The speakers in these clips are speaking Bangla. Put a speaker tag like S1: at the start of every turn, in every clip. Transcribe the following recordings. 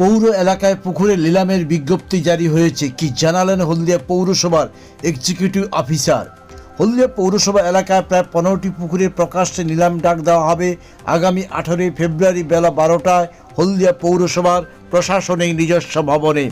S1: পৌর এলাকায় পুকুরে নিলামের বিজ্ঞপ্তি জারি হয়েছে। কি জানালেন হলদিয়া পৌরসভার এক্সিকিউটিভ অফিসার হলদিয়া পৌরসভা এলাকায় প্রায় পনেরোটি পুকুরে প্রকাশ্যে নিলাম ডাক দেওয়া হবে। আগামী আঠারোই ফেব্রুয়ারি বেলা বারোটায় হলদিয়া পৌরসভার প্রশাসনিক নিজস্ব ভবনে।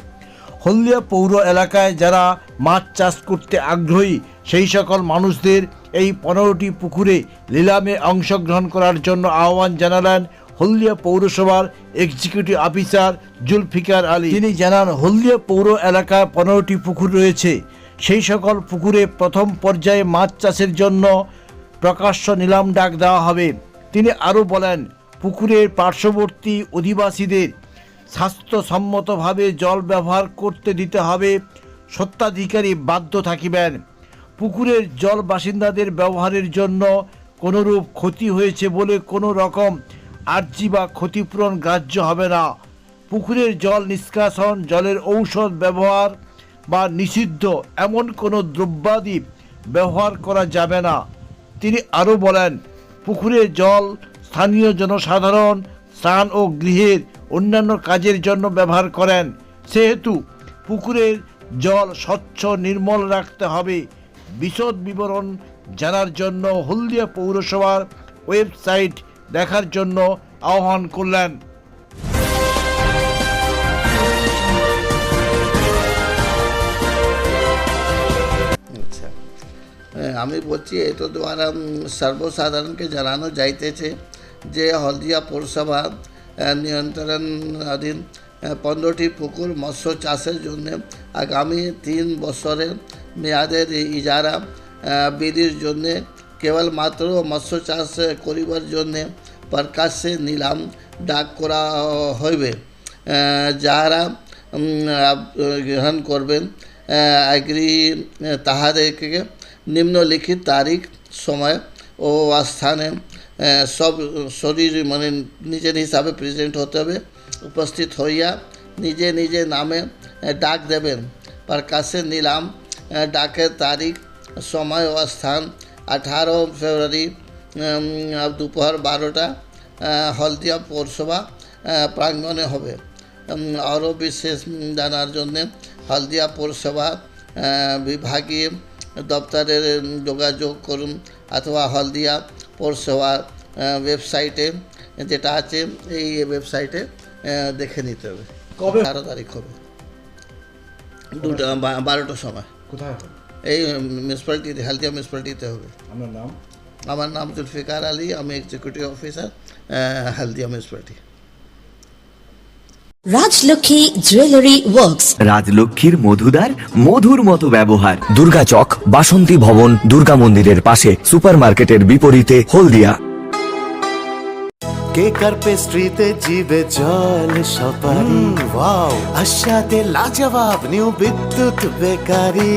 S1: হলদিয়া পৌর এলাকায় যারা মাছ চাষ করতে আগ্রহী, সেই সকল মানুষদের এই পনেরোটি পুকুরে নিলামে অংশগ্রহণ করার জন্য আহ্বান জানালেন হলদিয়া পৌরসভার এক্সিকিউটিভ অফিসার জুলফিকার আলী। তিনি জানান, হলদিয়া পৌর এলাকায় পনেরোটি পুকুর রয়েছে। সেই সকল পুকুরে প্রথম পর্যায়ে মাছ চাষের জন্য প্রকাশ্য নিলাম ডাক দেওয়া হবে। তিনি আরও বলেন, পুকুরের পার্শ্ববর্তী অধিবাসীদের স্বাস্থ্যসম্মতভাবে জল ব্যবহার করতে দিতে হবে। সত্ত্বাধিকারী বাধ্য থাকিবেন। পুকুরের জল বাসিন্দাদের ব্যবহারের জন্য কোনোরূপ ক্ষতি হয়েছে বলে কোনো রকম আর্জি বা ক্ষতিপূরণ গ্রাহ্য হবে না। পুকুরের জল নিষ্কাশন, জলের ঔষধ ব্যবহার বা নিষিদ্ধ এমন কোনো দ্রব্যাদি ব্যবহার করা যাবে না। তিনি আরও বলেন, পুকুরের জল স্থানীয় জনসাধারণ, স্নান ও গৃহের অন্যান্য কাজের জন্য ব্যবহার করেন। সেহেতু পুকুরের জল স্বচ্ছ, নির্মল রাখতে হবে। বিশদ বিবরণ জানার জন্য হলদিয়া পৌরসভার ওয়েবসাইট দেখার জন্য আহ্বান করলেন।
S2: আচ্ছা। আমি বলছি, এত দ্বারা সর্বসাধারণকে জানানো যাইতেছে যে হলদিয়া পৌরসভা নিয়ন্ত্রণাধীন পনেরোটি পুকুর মৎস্য চাষের জন্য আগামী তিন বছরের মেয়াদের ইজারা বিধির জন্যে কেবলমাত্র মৎস্য চাষ করিবার জন্যে প্রকাশ্যে নিলাম, ডাক করা হইবে। যাহারা গ্রহণ করবেন আগ্রী তাহাদেরকে নিম্নলিখিত তারিখ, সময় ও স্থানে সব শরীর মানে নিজের হিসাবে প্রেজেন্ট হতে হবে। উপস্থিত হইয়া নিজে নিজে নামে ডাক দেবেন। প্রকাশ্যে নিলাম ডাকের তারিখ, সময় ও স্থান আঠারো ফেব্রুয়ারি দুপুর বারোটা হলদিয়া পৌরসভা প্রাঙ্গণে হবে। আরও বিশেষ জানার জন্যে হলদিয়া পৌরসভা বিভাগীয় দপ্তরের যোগাযোগ করুন অথবা হলদিয়া পৌরসভার আহ, ওয়েবসাইটে যেটা আছে এই ওয়েবসাইটে দেখে নিতে হবে।
S1: কবে?
S2: বারো তারিখ হবে। দুটো বারোটার সময়।
S1: কোথায়
S2: এই মিউনিসিপ্যালিটিতে হলদিয়া মিউনিসিপ্যালিটিতে হবে।
S1: আপনার নাম?
S2: আমার নাম জুলফিকার আলী আমি executive officer Haldia municipality
S3: Rajlakshmi jewellery works
S4: রাজলক্ষ্মীর মধুদার মধুর মতো ব্যবহার।
S5: দুর্গা চক বাসন্তী ভবন দুর্গা মন্দিরের পাশে সুপারমার্কেটের বিপরীতে হলদিয়া।
S6: কেক আর পেস্ট্রিতে জিবে জল সপারি ওয়াও। আশাতে লাজবাব নিউ বিদ্যুৎ বেকারি।